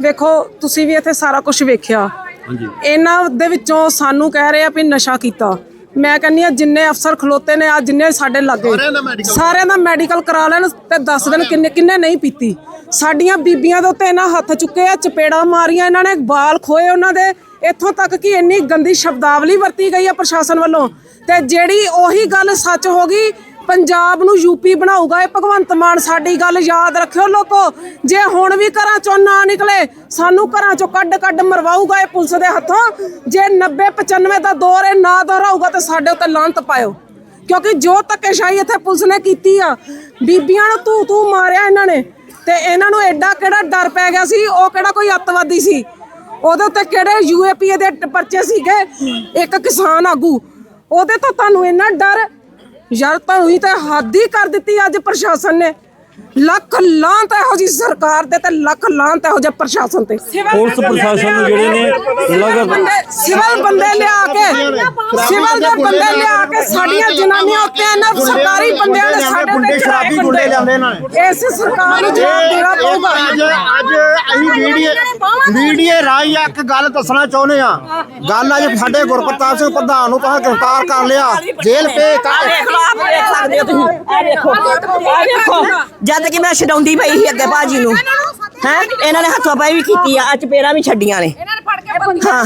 ਵੇਖੋ ਤੁਸੀਂ ਵੀ ਇੱਥੇ ਸਾਰਾ ਕੁਝ ਵੇਖਿਆ। ਹਾਂਜੀ। ਇਹਨਾਂ ਦੇ ਵਿੱਚੋਂ ਸਾਨੂੰ ਕਹਿ ਰਹੇ ਆ ਵੀ ਨਸ਼ਾ ਕੀਤਾ। ਮੈਂ ਕਹਿੰਨੀ ਆ ਜਿੰਨੇ ਅਫਸਰ ਖਲੋਤੇ ਨੇ ਆ ਜਿੰਨੇ ਸਾਡੇ ਲੱਗੇ। ਸਾਰਿਆਂ ਦਾ ਮੈਡੀਕਲ ਕਰਾ ਲੈਣ ਤੇ ਦੱਸ ਦੇਣ ਕਿੰਨੇ ਕਿੰਨੇ ਨਹੀਂ ਪੀਤੀ। ਸਾਡੀਆਂ ਬੀਬੀਆਂ ਦੇ ਉੱਤੇ ਇਹਨਾਂ ਹੱਥ ਚੁੱਕੇ ਆ ਚਪੇੜਾ ਮਾਰੀਆਂ ਇਹਨਾਂ ਨੇ ਬਾਲ ਖੋਏ ਉਹਨਾਂ ਦੇ। ਇੱਥੋਂ ਤੱਕ ਕਿ ਇੰਨੀ ਗੰਦੀ ਸ਼ਬਦਾਵਲੀ ਵਰਤੀ ਗਈ ਆ ਪ੍ਰਸ਼ਾਸਨ ਵੱਲੋਂ। ਤੇ ਜਿਹੜੀ ਉਹੀ ਗੱਲ ਸੱਚ ਹੋ ਗਈ ਪੰਜਾਬ ਨੂੰ ਯੂਪੀ ਬਣਾਊਗਾ, ਇਹ ਭਗਵੰਤ ਮਾਨ ਸਾਡੀ ਗੱਲ ਯਾਦ ਰੱਖਿਓ ਲੋਕੋ। ਜੇ ਹੁਣ ਵੀ ਘਰਾਂ ਚੋਂ ਨਾ ਨਿਕਲੇ, ਸਾਨੂੰ ਘਰਾਂ ਚੋਂ ਕੱਢ ਕੱਢ ਮਰਵਾਊਗਾ ਇਹ ਪੁਲਿਸ ਦੇ ਹੱਥੋਂ। ਜੇ 90 95 ਦਾ ਦੌਰ ਇਹ ਨਾ ਦੁਹਰਾਊਗਾ ਤਾਂ ਸਾਡੇ ਉੱਤੇ ਲਾਂਤ ਪਾਇਓ। ਕਿਉਂਕਿ ਜੋ ਧੱਕੇਸ਼ਾਹੀ ਇੱਥੇ ਪੁਲਿਸ ਨੇ ਕੀਤੀ ਆ, ਬੀਬੀਆਂ ਨੂੰ ਤੂੰ ਤੂੰ ਮਾਰਿਆ ਇਹਨਾਂ ਨੇ, ਤੇ ਇਹਨਾਂ ਨੂੰ ਐਡਾ ਕਿਹੜਾ ਡਰ ਪੈ ਗਿਆ ਸੀ, ਉਹ ਕਿਹੜਾ ਕੋਈ ਅੱਤਵਾਦੀ ਸੀ? ਉਹਦੇ ਉੱਤੇ ਕਿਹੜੇ ਯੂਏਪੀਏ ਦੇ ਪਰਚੇ ਸੀਗੇ? ਇੱਕ ਕਿਸਾਨ ਆਗੂ। ਉਹਦੇ ਤੋਂ ਤੁਹਾਨੂੰ ਇੰਨਾ ਡਰ ਯਾਰ ਤੁਹਾਨੂੰ ਹੀ ਤਾਂ ਹੱਦ ਹੀ ਕਰ ਦਿੱਤੀ ਅੱਜ ਪ੍ਰਸ਼ਾਸਨ ਨੇ। ਲੱਖ ਲਾਂਤ ਇਹੋ ਜੀ ਸਰਕਾਰ ਤੇ ਤੇ ਲੱਖ ਲਾਂਤ ਇਹੋ ਜਿਹੇ ਪ੍ਰਸ਼ਾਸਨ ਤੇ। ਪੁਲਿਸ ਪ੍ਰਸ਼ਾਸਨ ਨੂੰ ਜਿਹੜੇ ਨੇ ਲਗਾਤਾਰ ਬੰਦੇ ਸਿਵਲ ਬੰਦੇ ਲਿਆ ਕੇ ਸਿਵਲ ਦੇ ਬੰਦੇ ਲਿਆ ਕੇ ਸਾਡੀਆਂ ਜਨਾਨੀਆਂ ਉੱਤੇ ਇਹਨਾਂ ਸਰਕਾਰੀ ਬੰਦਿਆਂ ਨੇ ਸਾਡੇ ਉੱਤੇ ਸ਼ਰਾਬੀ ਗੁੰਡੇ ਲਿਆਂਦੇ ਇਹਨਾਂ ਨੇ। ਇਸ ਸਰਕਾਰ ਨੂੰ ਜਵਾਬ ਦੇਣਾ ਪਊਗਾ। ਅੱਜ ਅੱਜ ਅਸੀਂ ਵੀਡੀਓ ਵੀਡੀਓ ਰਾਹੀਂ ਇੱਕ ਗੱਲ ਦੱਸਣਾ ਚਾਹੁੰਦੇ ਆ। ਗੱਲ ਅੱਜ ਸਾਡੇ ਗੁਰਪ੍ਰਤਾਪ ਸਿੰਘ ਪ੍ਰਧਾਨ ਨੂੰ ਤਾਂ ਗ੍ਰਿਫਤਾਰ ਕਰ ਲਿਆ। ਜੇਲ੍ਹ ਪੇ ਕਰ ਖਿਲਾਫ ਦੇਖ ਸਕਦੇ ਹੋ ਤੁਸੀਂ। ਇਹ ਦੇਖੋ ਇਹ ਦੇਖੋ ਜਦ ਕਿ ਮੈਂ ਛਡਾਉਂਦੀ ਪਈ ਸੀ ਅੱਗੇ ਬਾਜੀ ਨੂੰ। ਹੈ? ਇਹਨਾਂ ਨੇ ਹੱਥੋਂ ਪਾਈ ਵੀ ਕੀਤੀ ਆ ਅੱਜ ਪੇਰਾਂ ਵੀ ਛੱਡੀਆਂ ਨੇ। ਇਹਨਾਂ ਨੇ ਫੜ ਕੇ ਬੰਦ ਹਾਂ।